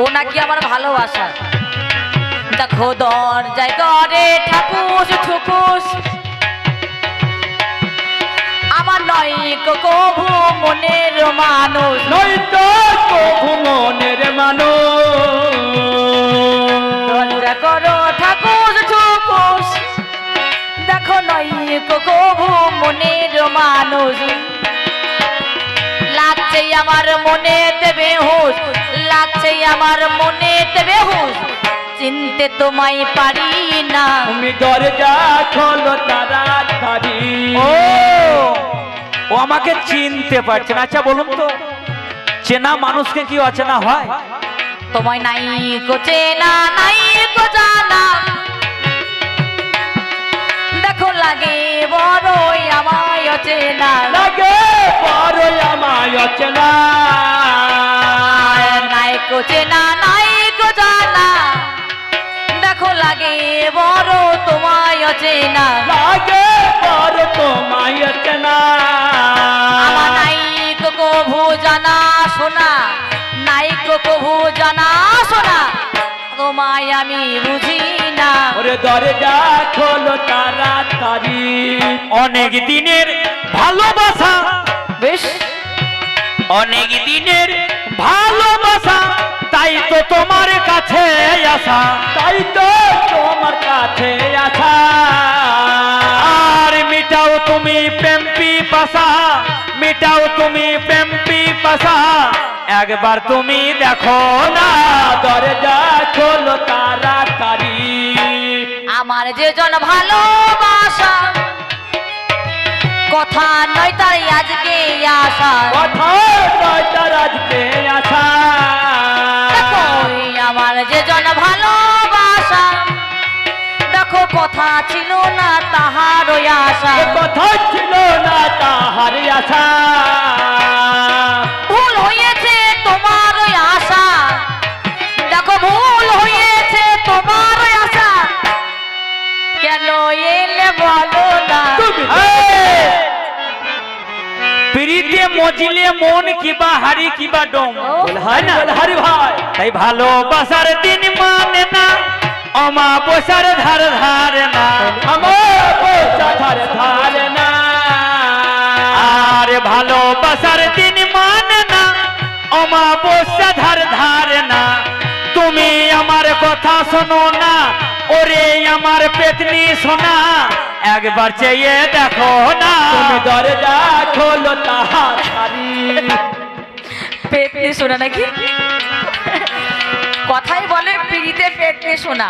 ও নাকি আমার ভালোবাসা? দেখো দরজায় করে ঠাকুস ঠুকুস আমার নয় কবু মনের মানুষ। নয় তো কভু মনের মানুষ। দরজা করো ঠাকুর ঠুকুস দেখো নয় কবু মনের মানুষ। লাগছে আমার মনে দেবে হুস লাগছে আমার মনে হুস চিনতে তোমায় পারি না। তুমি দরজা খোলো তাড়াতাড়ি। ও! ও আমাকে চিনতে পারছে না। আচ্ছা বলুন তো চেনা মানুষকে কি অচেনা হয়? তোমায় নাই কো চেনা নাই কো জানা। দেখো লাগে বড়ই আমায় অচেনা। লাগে বড় আমায় অচেনা। কো চেনা নাই কো জানা। দেখো লাগে বড় তোমায় অচেনা। লাগে বড় তোমায় অচেনা। আমার নাই কো কভু জানা শোনা। নাই কো কভু জানা শোনা। তোমায় আমি বুঝি না। ওরে দরজা খোলো তাড়াতাড়ি। অনেক দিনের ভালোবাসা। বেশ। অনেক দিনের ভালোবাসা। তো তোমার কাছে আসা তাই তো তোমার কাছে আসা। আর মিটাও তুমি প্রেমপি পাশা মিটাও তুমি প্রেমপি পাশা। একবার তুমি দেখো না দরজা খোলো তাড়াতাড়ি। আমার যে জন ভালোবাসা কথা নয় তাই আজকে আসা কথা নয় তার আজকে আসা যে জন ভালোবাসা দেখো কথা ছিল না তাহার আশা। কথা ছিল না তাহার আশা। ভুল হয়েছে তোমার আশা। দেখো ভুল হয়েছে তোমার আশা। কেন এলে বলো না! পিড়িতে মজিলে মন কিবা হারি কিবা ডম। হয় না হারি ভাই। তাই ভালোবাসার দিন মানে না। অমাবস্যার ধার ধারে না। ধারে ধারে না। আর ভালোবাসার দিন মানে না। অমাবস্যা ধার ধারে না। তুমি আমার কথা শোনো না। ওরে আমার পেতনি শোনা একবার চেয়ে দেখো না। তুমি দরজা খোলো তাড়াতাড়ি পেটনি শোনা নাকি? কথাই বলে পিড়িতে পেট নিয়ে শোনা।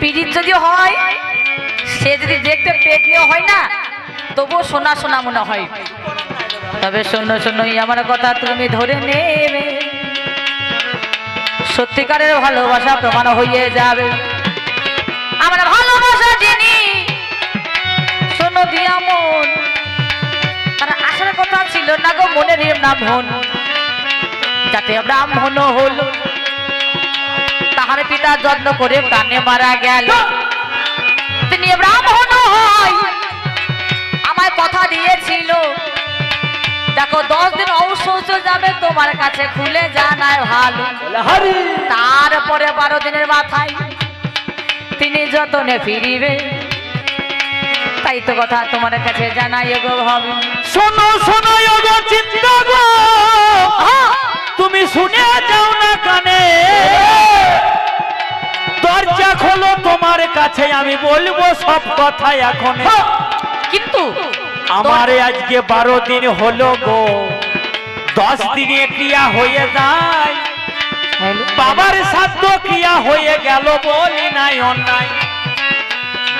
পিড়িত যদি হয়, সে যদি দেখতে পেট নিয়ে হয় না, তবুও শোনা শোনা মনে হয়। তবে শোনো শোনো আমার কথা তুমি ধরে নেবে। সত্যিকারের ভালোবাসা প্রমাণ হয়ে যাবে। আমার ভালোবাসা যিনি শোনো দিয়া মন। তার আসার কথা ছিল না গো মনের ব্রাহ্মণ যাতে ব্রাহ্মণ হল। তাহার পিতা যত্ন করে প্রাণে মারা গেল। তিনি ব্রাহ্মণ হয়। আমায় কথা দিয়েছিল দেখো দশ দিন ঔষধ যাবে তোমার কাছে খুলে জানায় ভালো। হারি! তারপরে বারো দিনের মাথায় তিনি যতনে ফিরিবে তাই তো কথা তোমার কাছে জানাই গো ভাবি। শোনো শোনো গো চিন্তা গো। তুমি শুনে যাও না কানে। দরজা খোলো তোমার কাছে আমি বলব সব কথা এখন। কিন্তু আমার আজকে বারো দিন হলো গো। দশ দিনে ক্রিয়া হয়ে যায়। বাবার সাধ্য ক্রিয়া হয়ে গেল বলি নাই অন্যায়।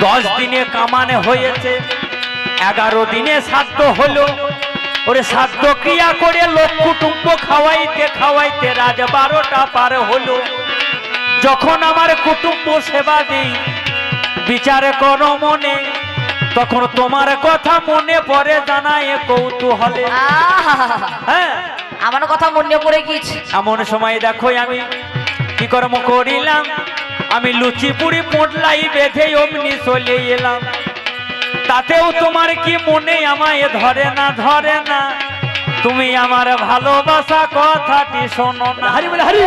দশ দিনে কামানে হয়েছে এগারো দিনে সাধ্য হলো। ওরে সাধ্য ক্রিয়া করে লোক কুটুম্ব খাওয়াইতে খাওয়াইতে রাজ বারোটা পার হলো। যখন আমার কুটুম্ব সেবা দিই বিচার করো মনে তখন তোমার কথা মনে পড়ে জানায় কৌতূহলে। হ্যাঁ। আমার কথা মনে পড়ে গিয়েছে। এমন সময় দেখো আমি কি কর্ম করিলাম? আমি লুচি পুরি পোটলাই বেঁধে অমনি চলে এলাম। তাতেও তোমার কি মনে আমায় ধরে না ধরে না? তুমি আমার ভালোবাসা কথাটি শোনো না। হারি বলে হারি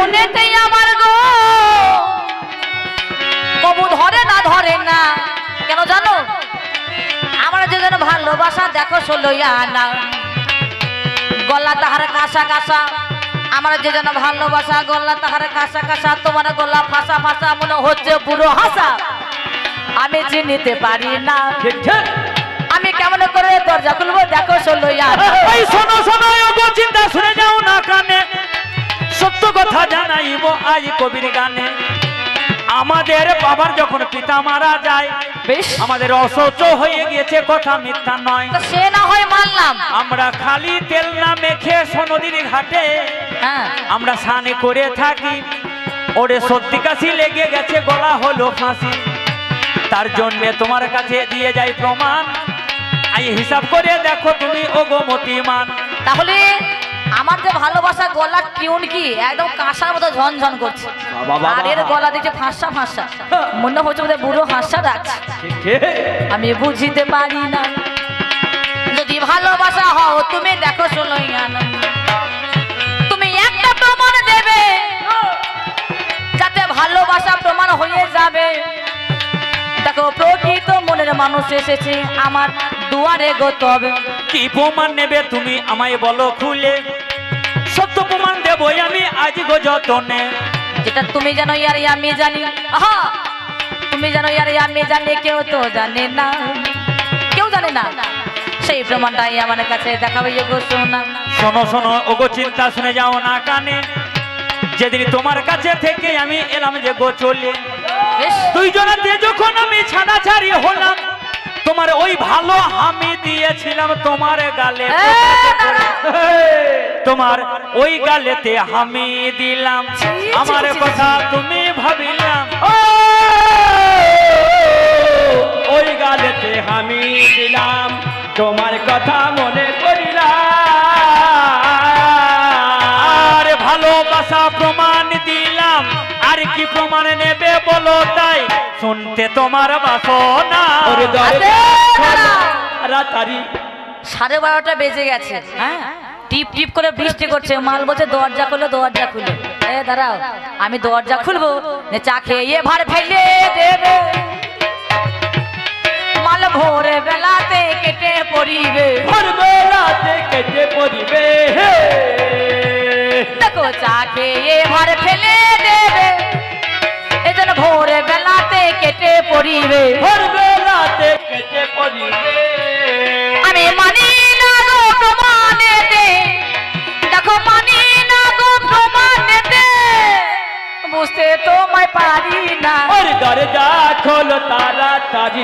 দেখো ষোলোই আনা গলা তাহার কাঁসা কাঁসা আমার যে যেন ভালোবাসা গলা তাহার কাঁসা কাঁসা তোমার গলা ফাঁসা ফাঁসা মনে হচ্ছে বুড়ো হাসা। আমি চিনিতে পারি না। আমি কেমন করে দরজা খুলবো? দেখো এই শোনো শোনো চিন্তা শুনে যাও না কানে। সত্য কথা জানাইব আজ কবির গানে। আমাদের বাবার যখন পিতা মারা যায় বেশ আমাদের অসহ্য হয়ে গিয়েছে কথা মিথ্যা নয়। সে না হয় মানলাম আমরা খালি তেল না মেখে সোনদীর ঘাটে। হ্যাঁ। আমরা স্নানে করে থাকি। ওরে সর্দি কাশি লেগে গেছে গলা হলো ফাঁসি। তার জন্য তোমার কাছে দিয়ে যাই প্রমাণ। আই হিসাব করে দেখো তুমি ওগো মতিমান। তাহলে আমার যে ভালোবাসা গলা টিউন কি? একদম কাঁসার মতো ঝনঝন করছে। আর এর গলা দিচ্ছে ফাঁসা ফাঁসা। মনে হচ্ছে বোধহয় বুড়ো হাসা রাখছে আমি বুঝিতে পারি না। যদি ভালোবাসা হও তুমি দেখো ষোলোই আনা তুমি একটা প্রমাণ দেবে যাতে ভালোবাসা প্রমাণ হয়ে যাবে। দেখো প্রকৃত মনের মানুষ এসেছে আমার দুয়ারে গতবে কি প্রমাণ নেবে তুমি আমায় বলো খুলে? সত্য প্রমাণ দেবই আমি আজ গো যতনে। যেটা তুমি জানো ইয়ার আমি জানি আহা! তুমি জানো ইয়ার আমি জানি কেউ তো জানে না। কেউ জানে না? সেই প্রমাণটাই আমার কাছে দেখাবে গো সোনা। শোনো শোনো ওগো চিন্তা শুনে যাও না কানে। যেদিন তোমার কাছে থেকে আমি এলাম যে গো চলে। দুইজনাতে যখন আমি ছাড়া ছাড়ি হলাম। তোমার ওই ভালো আমি দিয়েছিলাম তোমার গালে তোমার ওই গালেতে আমি দিলাম। আমার কথা তুমি ভাবিলাম। ওই গালেতে আমি দিলাম। তোমার কথা মনে করিলাম আর ভালোবাসা প্রমাণ দিলাম। কি প্রমাণ নেবে বলো তাই? শুনতে তোমার বাসনা। রাতারি। সাড়ে বারোটা বেজে গেছে হ্যাঁ? টিপ টিপ করে বৃষ্টি করছে মাল বলছে দরজা খুলো দরজা খুলো। এ দাঁড়াও আমি দরজা খুলবো চা খেয়ে ভার ফেলে দেবে। মাল ভোরে বেলাতে কেটে পড়িবে। ভোর বেলাতে কেটে পড়িবে দেখো চা খেয়ে ভার ফেলে দেবে এজন্য ভোরে বেলাতে কেটে পড়িবে ভোর বেলাতে কেটে পড়িবে আমি মানি না গো প্রমাণেতে দেখো মানি না গো প্রমাণেতে বুঝতে তোমায় পারি না ওর দরজা খোলো তাড়াতাড়ি!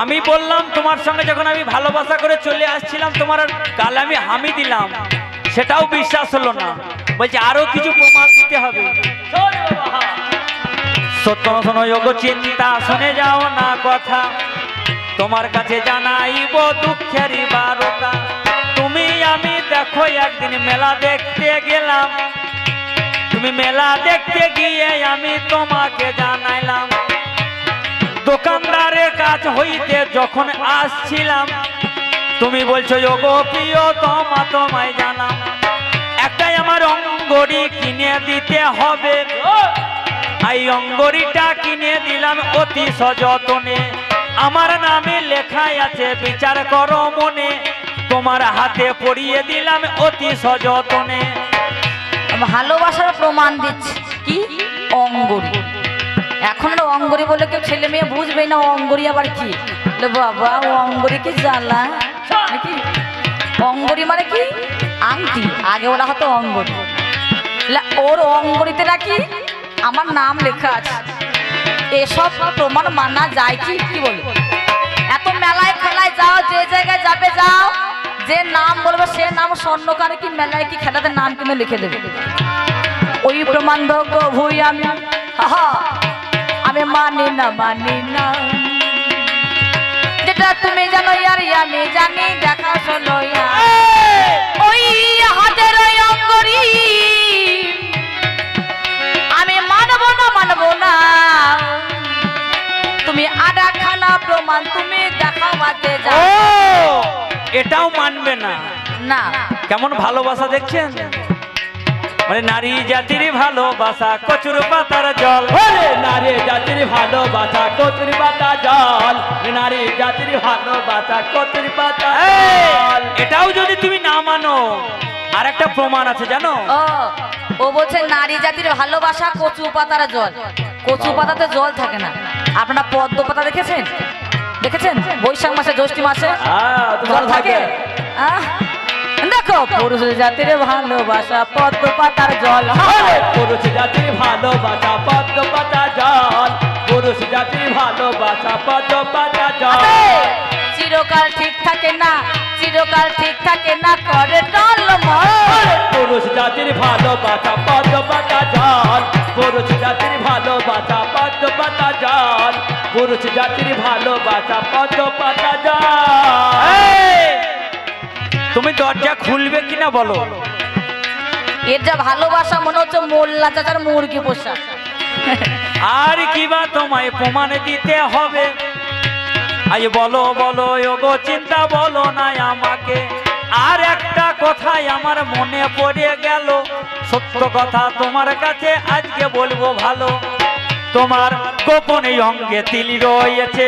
আমি বললাম তোমার সঙ্গে যখন আমি ভালোবাসা করে চলে আসছিলাম তোমার গালে আমি হামি দিলাম। সেটাও বিশ্বাস হলো না। বলছে, আরও কিছু প্রমাণ দিতে হবে। সত্য শোনো যোগ্য চিন্তা, শুনে যাও না কথা। তোমার কাছে জানাইব দুঃখেরই বারোটা। তুমি, আমি দেখো, একদিন মেলা দেখতে গেলাম। তুমি মেলা দেখতে গিয়ে আমি তোমাকে জানাইলাম। দোকানদারের কাজ হইতে যখন আসছিলাম তুমি বলছো যোগো প্রিয় তোমা তোমায় জানাম। একটাই আমার অঙ্গরি কিনে দিতে হবে। এই অঙ্গড়িটা কিনে দিলাম অতি সযতনে। আমার নামে লেখাই আছে, বিচার করো মনে। তোমার হাতে পড়িয়ে দিলাম অতি সযতনে। ভালোবাসার প্রমাণ দিচ্ছি। কি? অঙ্গরি। এখন অঙ্গরি বলে কেউ ছেলে মেয়ে বুঝবে না, অঙ্গরি আবার কি? বাবা অঙ্গরি কি জ্বালা? অঙ্গরি মানে কি? আংটি। আগে ওরা হতো অঙ্গরি। ওর অঙ্গরিতে নাকি আমার নাম লেখা আছে। এসব প্রমাণ মানা যায় কি কি বলে? এত মেলায় খেলায় যাও, যে জায়গায় যাবে যাও, যে নাম বলবে সে নাম স্বর্ণকারে কি মেলায় কি খেলাতে নাম কিন্তু লিখে দেবে? ওই প্রমাণ ভুই আমি। আমি মানি না মানি না। যেটা তুমি জানো ইয়ার আমি জানি দেখা শোনো ওই হাতের ওই অঙ্গরি আমি মানবো না মানবো না। তুমি আডা খানা প্রমাণ তুমি ও যাও। এটাও মানবে না। না। কেমন ভালোবাসা দেখছেন? ওরে নারী জাতির ভালোবাসা কচুর পাতার জল। ওরে নারী জাতির ভালোবাসা কচুরি পাতা জল। নারী জাতির ভালোবাসা কচুরি পাতা জল। এটাও যদি তুমি না মানো আর একটা প্রমাণ আছে জানো? ও বলছে নারী জাতির ভালোবাসা কচু পাতার জল। কচু পাতাতে জল থাকে না। আপনারা পদ্ম পাতা দেখেছেন? দেখেছেন? বৈশাখ মাসে জ্যৈষ্ঠী মাসে হ্যাঁ, তো জল থাকে। আহ, দেখো পুরুষ জাতির ভালোবাসা পদ্ম পাতার জল। পুরুষ জাতির ভালোবাসা পদ্ম পাতা জল। পুরুষ জাতির ভালোবাসা পদ্ম পাতা জল। চিরকাল ঠিক থাকে না চিরকাল ঠিক থাকে না করে টলমল পুরুষ জাতির ভালোবাসা পদ্ম পাতা জল। পুরুষ জাতির ভালোবাসা পদ্ম পাতা জল। পুরুষ জাতির ভালোবাসা পদ্ম পাতা জল। তুমি দরজা খুলবে কিনা বলো? এর যা ভালোবাসা মনে হচ্ছে মোল্লা চাচার মুরগি পোষা। আর কি বা তোমায় প্রমাণ দিতে হবে? আজ বলো বলো ওগো চিন্তা বলো না আমাকে। আর একটা কথাই আমার মনে পড়ে গেল। সত্য কথা তোমার কাছে আজকে বলব ভালো। তোমার গোপনে অঙ্গে তিল রয়েছে।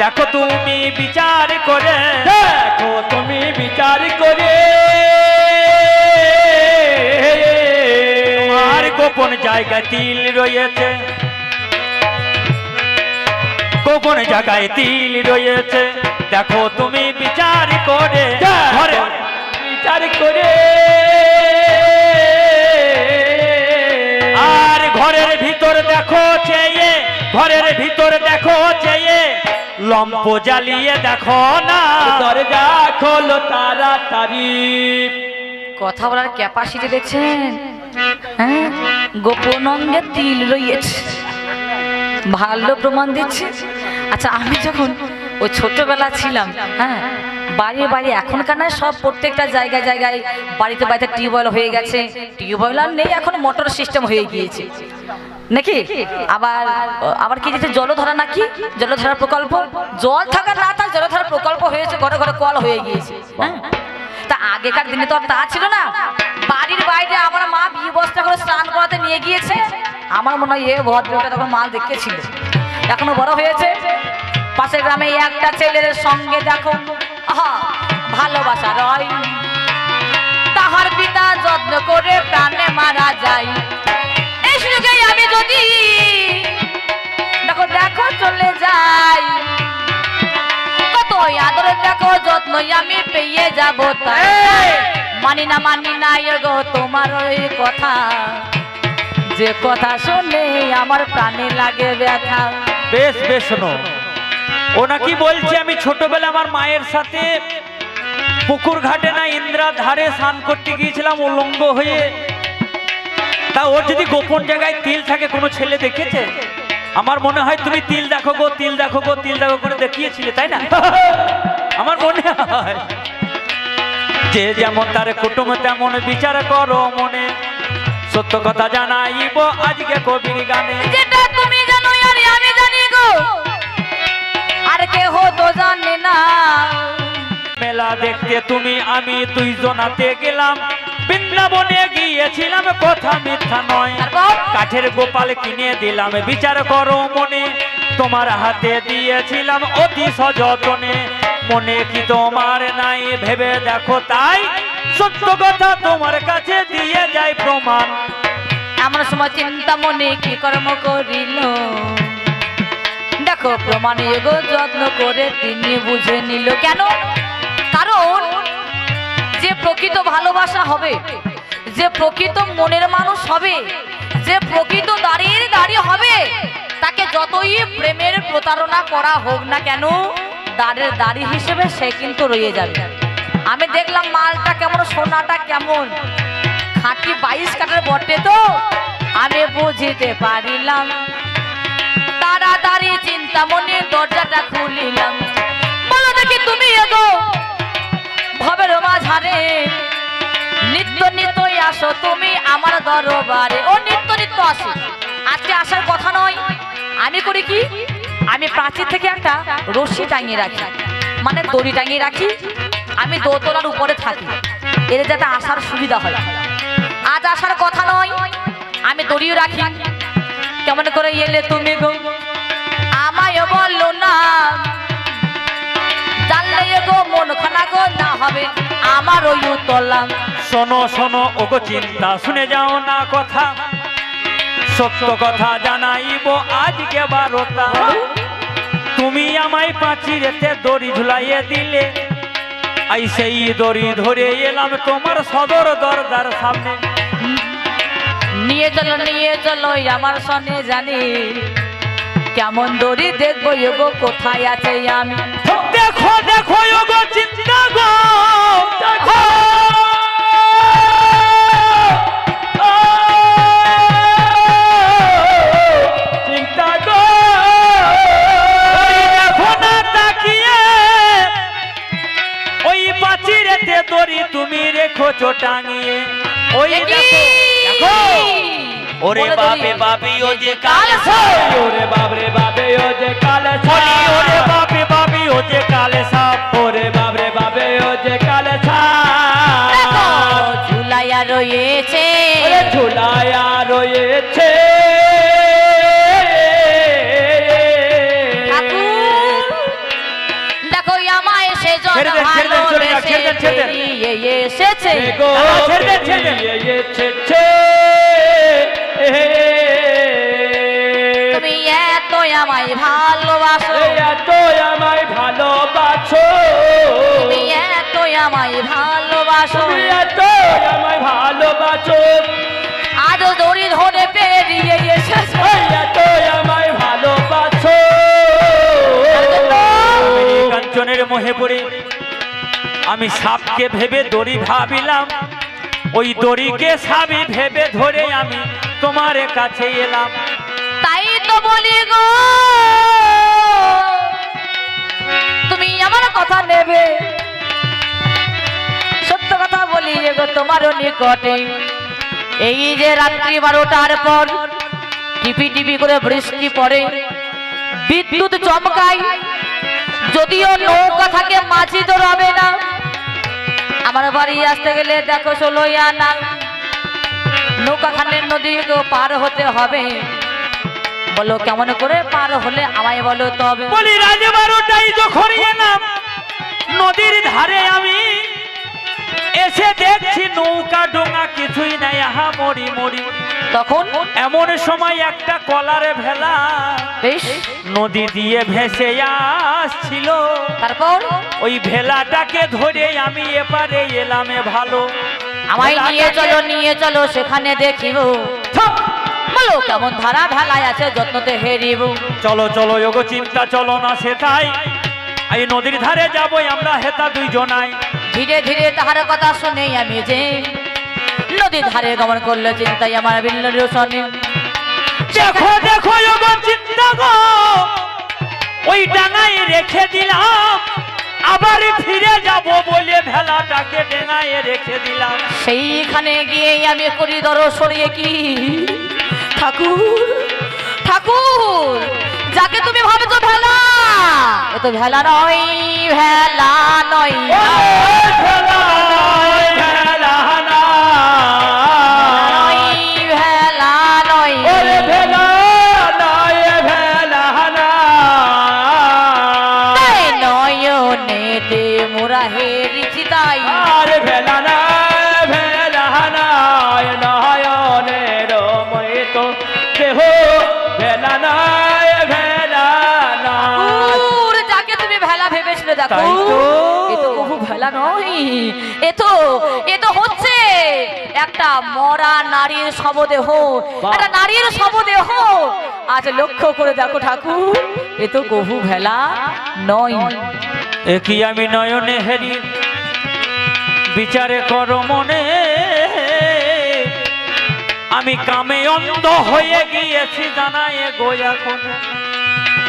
দেখো তুমি বিচার করে দেখো তুমি বিচার করে। আর গোপন জায়গায় তিল রয়েছে। গোপন জায়গায় তিল রয়েছে। দেখো তুমি বিচার করে ঘরে বিচার করে। আর ঘরের ভিতর দেখো চেয়ে ঘরের ভিতর দেখো চেয়ে। লম্প জ্বালিয়ে দেখো না। দরজা খোলো তাড়াতাড়ি। কথা বলার ক্যাপাসিটি দেখছেন? হ্যাঁ? গোপন অঙ্গে তিল রয়েছে। ভালো প্রমাণ দিচ্ছে। আচ্ছা আমি যখন ও ছোটবেলা ছিলাম হ্যাঁ বাড়ি বাড়ি এখনকার নয় সব প্রত্যেকটা জায়গায় জায়গায় বাড়িতে বাড়িতে টিউবওয়েল হয়ে গেছে। টিউবওয়েল আর নেই, এখন মোটর সিস্টেম হয়ে গিয়েছে। নাকি? আবার আবার কি দিচ্ছে জলধারা নাকি? জলধারা প্রকল্প? জল থাকার না থাক জলধারা প্রকল্প হয়েছে, ঘরে ঘরে কল হয়ে গিয়েছে। হ্যাঁ? তা আগেকার দিনে তো আর তা ছিল না। বাড়ির বাইরে আমার মা বিয়ে বস্তা করে স্নান করাতে নিয়ে গিয়েছে। আমার মনে হয় এ ভদ্রটা তখন মাল দেখেছিল। এখনও বড় হয়েছে। পাশের গ্রামে একটা ছেলের সঙ্গে দেখো ভালোবাসা রয়। তাহার পিতা যত্ন করে প্রাণে মারা যায়। এই সুযোগে আমি যদি দেখো দেখো চলে যাই। কত আদর দেখো যত্ন আমি পেয়ে যাব তাই। মানি না মানি না গো তোমার ওই কথা। যে কথা শুনে আমার প্রাণে লাগে ব্যথা। বেশ বেশ শোনো। ও নাকি বলছে, আমি ছোটবেলা আমার মায়ের সাথে পুকুর ঘাটে না ইন্দ্রা ধারে স্নান করতে গিয়েছিলাম, উলঙ্গ হয়ে। তা ওর যদি গোপন জায়গায় তিল থাকে, কোনো ছেলে দেখেছে? আমার মনে হয় তুমি তিল দেখো গো, তিল দেখো গো, তিল দেখো করে দেখিয়েছিলে, তাই না? আমার মনে হয় যে যেমন তার কুটুম, তেমন বিচার করো মনে। সত্য কথা জানাইব আজকে কবির গানে। যেটা তুমি তো জানে না। মেলা দেখতে তুমি আমি দুইজনাতে গেলাম। বৃন্দাবনে গিয়েছিলাম কথা মিথ্যা নয়। কাঠের গোপাল কিনে দিলাম বিচার করো মনে। তোমার হাতে দিয়েছিলাম অতি সযতনে। মনে কি তোমার নাই ভেবে দেখো তাই। সত্য কথা তোমার কাছে দিয়ে যায় প্রমাণ। আমার সময় চিন্তা মনে কি কর্ম করিল? দেখো, প্রমাণে গো যত্ন করে তিনি বুঝে নিল। কেন? কারণ যে প্রকৃত ভালোবাসা হবে, যে প্রকৃত মনের মানুষ হবে, যে প্রকৃত দাঁড়িয়ে দাঁড়িয়ে হবে, তাকে যতই প্রেমের প্রতারণা করা হোক না কেন, দাঁড়ের দাড়ি হিসেবে সে কিন্তু রয়ে যাবে। আমি দেখলাম মালটা কেমন, সোনাটা কেমন। খাঁটি বাইশ কাটার বটে তো। আমি বুঝিতে পারিলাম তাড়াতাড়ি চিন্তা মনে দরজাটা খুলিলাম। বলো দেখি তুমি এগো। ভবের মাঝারে, নিত্য নিত্যই আসো তুমি আমার দরবারে। ও নিত্য নিত্য আসো। আজকে আসার কথা নয়, আমি করি কি? আমি প্রাচীর থেকে একটা রশি টাঙিয়ে রাখি। মানে দড়ি টাঙিয়ে রাখি। আমি দোতলার উপরে থাকি। এর যাতে আসার সুবিধা হয়। আজ আসার কথা নয়, আমি দড়িও রাখি। কেমন করে এলে তুমি গো? আমায় বলল না। জানলে গো মন খানা গো না হবে আমার ওই উতলাম শোনো শোনো, ওগো চিন্তা, শুনে যাও না কথা। সত্য কথা জানাইব আজকে বারোটা। তুমি আমায় পাঁচিরেতে দড়ি ঝুলাইয়ে দিলে। আই সেই দড়ি ধরে এলাম তোমার সদর দরজার সামনে। নিয়ে চলো নিয়ে চলো আমার সনে জানি। কেমন দড়ি দেখব গো কোথায় আছে আমি? দেখো দেখো ওগো চিন্তা গো চিন্তা দড়ি তুমি রেখো টাঙিয়ে। ওই দেখো ওরে বাপে। বাপি ও যে কাল ওরে বাবরে বাবে ও যে কালে ওরে বাপে বাপি ও যে কালে সাপ। ওরে বাবরে বাবে ও যে কালে ঝুলাইয়া রয়েছে। ঝুলায়া রয়েছে। ছেড়ে দেন, ছেড়ে দেন, ছেড়ে দেন, ছেড়ে দেন। বেরিয়ে এসেছে। গো দাদা, ছেড়ে দেন, ছেড়ে দেন। তুমি এত আমায় ভালোবাসো। এত আমায় ভালোবাসো। আজও দড়ি ধরে পেরিয়ে এসেছে। এত আমায় ভালোবাসো। কাঞ্চনের মোহে পড়ে আমি সাপকে ভেবে দড়ি ভাবিলাম। ওই দড়িকে সাবি ভেবে ধরে আমি তোমার কাছে এলাম। তাই তো বলি গো। আমার কথা নেবে। সত্য কথা বলি গো, তোমারও নিকটে। এই যে রাত্রি বারোটার পর টিপি টিপি করে বৃষ্টি পড়ে, বিদ্যুৎ চমকায়, যদিও নৌকা থাকে, মাঝি তো রবে না। আমার বাড়ি আসতে গেলে দেখো ষোলোই আনা। নৌকা খানের নদী পার হতে হবে। বলো কেমন করে পার হলে আমায় বলো তবে? বলি রাজ বারোটাই যখন এলাম নদীর ধারে আমি এসে দেখছি নৌকা ডোঙা কিছুই নাই আহা মরি মরি। তখন? এমন সময় একটা কলারে ভেলা বেশ। নদী দিয়ে ভেসে আসছিল। তারপর? ওই ভেলাটাকে ধরে আমি এপারে এলামে ভালো। আমায় নিয়ে চলো নিয়ে চলো সেখানে দেখিব! বলো কেমন ধারা ভেলায় আছে যত্নতে হেরিব। চলো চলো যোগ চিন্তা চলো না সেটাই এই নদীর ধারে যাব আমরা হেতা দুইজনাই। ধীরে ধীরে তাহার কথা শুনে আমি যে নদীর ধারে গমন করলে চিন্তাই আমার বিল্লের শনি দেখো দেখো যোগ চিন্তা গো। ওই ডাঙায় রেখে দিলাম আবার ফিরে যাব বলে ভেলাটাকে ডেঙায় রেখে দিলাম। সেইখানে গিয়ে আমি করি দর সরিয়ে কি? ঠাকুর ঠাকুর যাকে তুমি ভাবেছ ভেলা এ তো ভেলা নয় ভেলা নয়। নয়। তাই তো। এ তো বহু ভেলা নয়। এ তো এ তো হচ্ছে একটা মরা নারীর শবদেহ। একটা নারীর শবদেহ। আজ লক্ষ্য করে দেখো ঠাকুর এ তো বহু ভেলা নয়। একই আমি নয়নে হেরি? বিচারে কর মনে। আমি কামে অন্ধ হয়ে গিয়েছি জানায় গো এখন।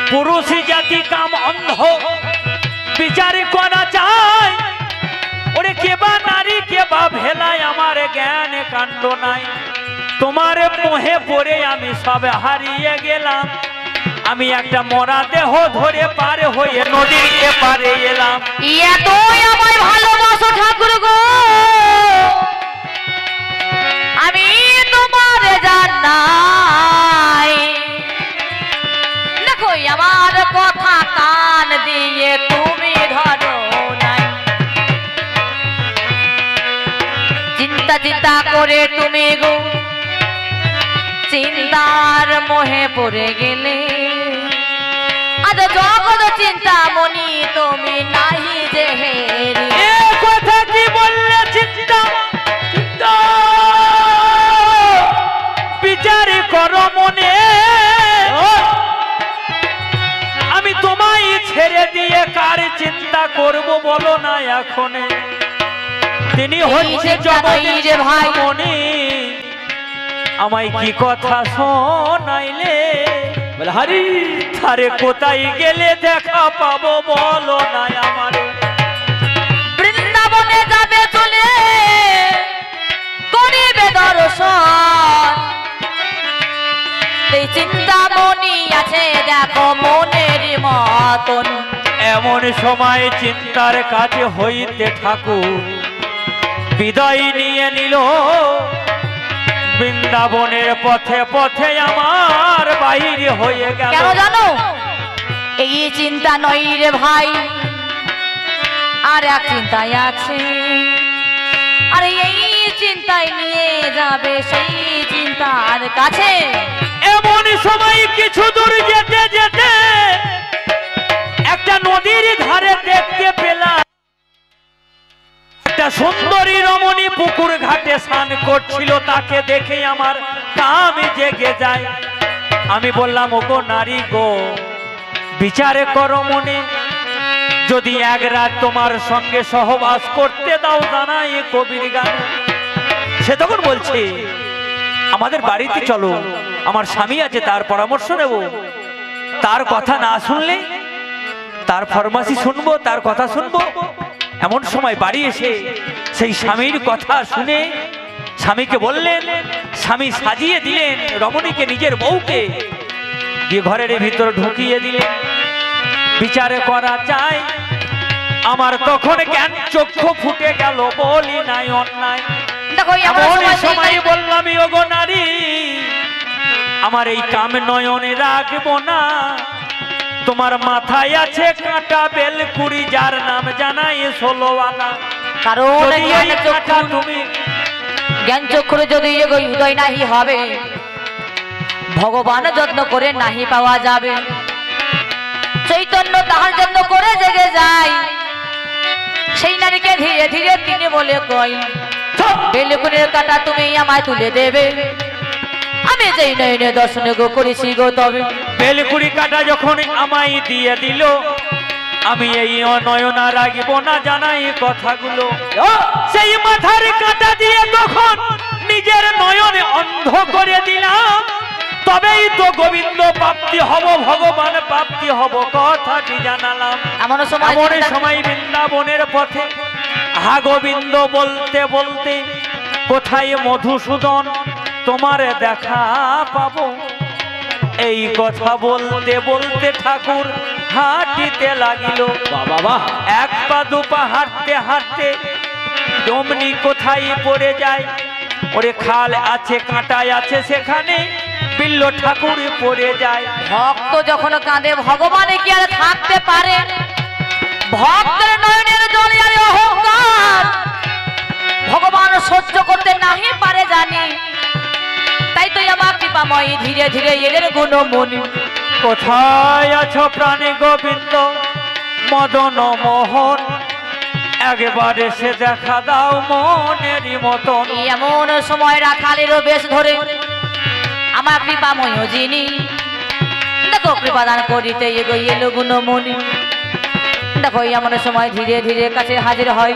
পুরুষ জাতি কাম অন্ধ। বিচার করা চাই ওরে কেবা নারী, কে বা ভেলায়, আমার জ্ঞান কাণ্ড নাই। তোমার মোহে পড়ে আমি সবে হারিয়ে গেলাম। আমি একটা মরা দেহ ধরে পারে হয়ে নদীর পারে এলাম। এতই আমায় ভালোবাসো ঠাকুর গো। করে তুমি গো। চিন্তার মোহে পড়ে গেলে। আজ জগৎ চিন্তা মনি তুমি নাহি যে মনে। আমি তোমায় ছেড়ে দিয়ে কার চিন্তা করব বলো না এখন। তিনি হচ্ছে জগতের ভাই। মনে আমায় কি কথা শোনাইলে? বলে হারি আরে কোথায় গেলে দেখা পাবো? বলো না আমার। বৃন্দাবনে যাবে চলে করিবে দর্শন। এই চিন্তা মনি আছে দেখো মনের মতন। এমন সময় চিন্তার কাছে হইতে ঠাকুর বিদায় নিয়ে নিল। বৃন্দাবনের পথে পথে আমার বাইরে হয়ে গেল। কেন জানো? এই চিন্তা নই রে ভাই। আর এক চিন্তায় আছে। আর এই চিন্তায় নিয়ে যাবে সেই চিন্তার কাছে। এমন সময় কিছু দূর যেতে যেতে একটা নদীর ধারে দেখতে পেলাম। একটা সুন্দরী রমণী পুকুর ঘাটে স্নান করছিল, তাকে দেখে আমার কাম জেগে যায়। আমি বললাম, ওগো নারী গো, বিচারে করো মনে। যদি এক রাত তোমার সঙ্গে সহবাস করতে দাও জানাই কবির গান। সে তখন বলছে, আমাদের বাড়িতে চলো, আমার স্বামী আছে, তার পরামর্শ নেব। তার কথা না শুনলে, তার ফরমাসি শুনব, তার কথা শুনব। এমন সময় বাড়ি এসে সেই স্বামীর কথা শুনে স্বামীকে বললেন স্বামী সাজিয়ে দিলেন রমণীকে নিজের বউকে। দিয়ে ঘরের ভিতর ঢুকিয়ে দিলেন। বিচারে করা চাই আমার তখন জ্ঞান চক্ষু ফুটে গেল বলি নাই অন্যায়। দেখো এমন এমন সময় বললাম নারী আমার এই কাম নয়নে রাখব না। তোমার মাথায় আছে কাঁটা বেল কুড়ি যার নাম জানাই ষোলো আনা কারণ তুমি জ্ঞান চক্ষুরে যদি উদয় নাহি হবে ভগবান যত্ন করে নাহি পাওয়া যাবে। চৈতন্য তাহার জন্য করে জেগে যায়। সেই নারীকে ধীরে ধীরে তিনি বলে কই বেলকুনের কাটা তুমি আমায় তুলে দেবে। আমি যেই নয়নে দর্শনে গো করেছি গো তবে। বেলকুড়ি কাটা যখন আমায় দিয়ে দিল আমি এই নয়না রাগিব না জানাই কথাগুলো। সেই মাথার কাটা দিয়ে তখন নিজের নয়নে অন্ধ করে দিলাম তবেই তো গোবিন্দ প্রাপ্তি হব ভগবান প্রাপ্তি হব কথাটি জানালাম। এমন সময় সময় বৃন্দাবনের পথে। হা গোবিন্দ বলতে বলতে কোথায় মধুসূদন তোমার দেখা পাবো। এই কথা বলতে বলতে ঠাকুর হাঁটিতে লাগিল। বাবা এক পা দু পা হাঁটতে হাঁটতে ডমনি কোথায় পড়ে যায়? ওরে খাল আছে কাঁটায় আছে সেখানে বিল্ল ঠাকুর পড়ে যায়। ভক্ত যখন কাঁদে ভগবানে কি আর থাকতে পারে? ভক্তের নয়নের জলে আর অহংকার। ভগবান সহ্য করতে নাহি পারে জানি। আমার কৃপাময়ী ধীরে ধীরে এলেন গুণমণি কোথায় আছো প্রাণী গোবিন্দ? মদন মোহন একবার এসে দেখা দাও মনেরই মতন। এমন সময় রাখালেরও বেশ ধরে। আমার কৃপাময় যিনি দেখো কৃপাদান করিতে এগো এলো গুণমণি দেখো এমন সময় ধীরে ধীরে কাছে হাজির হয়।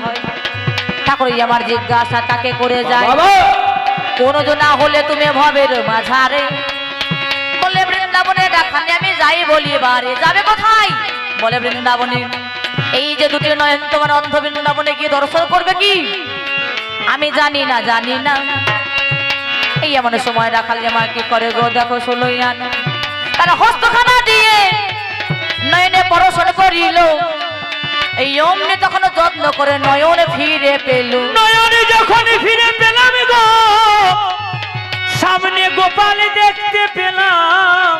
ঠাকুর আমার জিজ্ঞাসা তাকে করে যায়। বাবা কোনো হলে তুমি ভবের মাঝারে। বলে বৃন্দাবনে আমি যাই বলি বারে যাবে কোথায়? বলে বৃন্দাবনে। এই যে দুটি নয়ন, তোমার অন্ধ বৃন্দাবনে গিয়ে দর্শন করবে কি? আমি জানি না জানি না। এই এমন সময় রাখাল জামা কি করে গো, দেখো ষোলোই আনা। তার হস্তখানা দিয়ে নয়নে পরশন করিল। এই অমনি তখন যত্ন করে নয়নে ফিরে পেল। নয়নে যখন ফিরে পেলাম গো। সামনে গোপাল দেখতে পেলাম।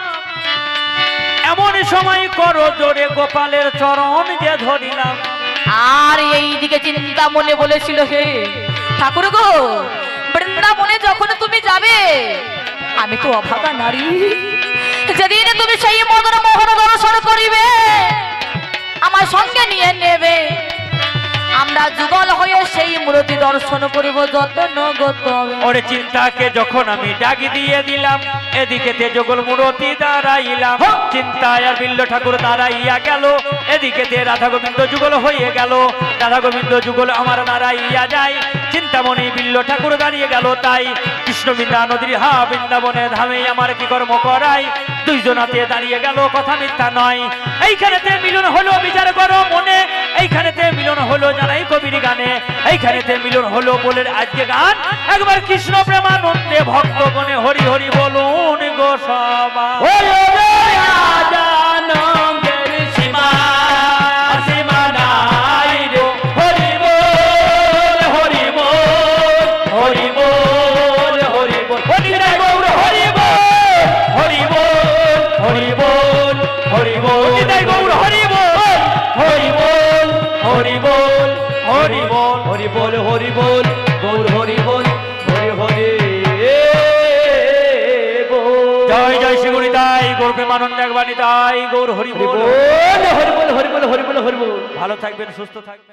এমন সময় করো জোরে গোপালের চরণ যে ধরিলাম। আর এই দিকে চিন্তা মনে বলেছিল হে। ঠাকুর গো, বৃন্দাবনে যখন তুমি যাবে, আমি তো অভাগা নারী। যেদিন তুমি সেই মদন মোহন দর্শন করিবে, আমার সঙ্গে নিয়ে নেবে। আমরা যুগল হয়ে সেই মূর্তি দর্শন করিব যত্ন ওরে চিন্তাকে যখন আমি ডাকি দিয়ে দিলাম এদিকে তেজগোল মূরতি দাঁড়াইলাম। চিন্তায় আর বিল্ল ঠাকুর দাঁড়াইয়া গেল এদিকে তে রাধা গোবিন্দ যুগল হয়ে গেল। রাধা গোবিন্দ যুগল আমার দাঁড়াইয়া যায় চিন্তামণি বিল্ল ঠাকুর দাঁড়িয়ে গেল তাই। কৃষ্ণ বিন্দা নদীর হা বৃন্দাবনে ধামে আমার কি কর্ম করাই? দুইজনাতে দাঁড়িয়ে গেল, কথা মিথ্যা নয়। এইখানেতে মিলন হলো বিচার করো মনে, এইখানেতে মিলন হলো জানাই কবির গানে, এইখানেতে মিলন হলো বলে আজকে গান। একবার কৃষ্ণ প্রেমানন্দে ভক্তগণে হরি হরি বলুন গো সবা একবার গৌর হরি বল হরি বল হরি বল হরি বল হরি বল। ভালো থাকবেন সুস্থ থাকবেন।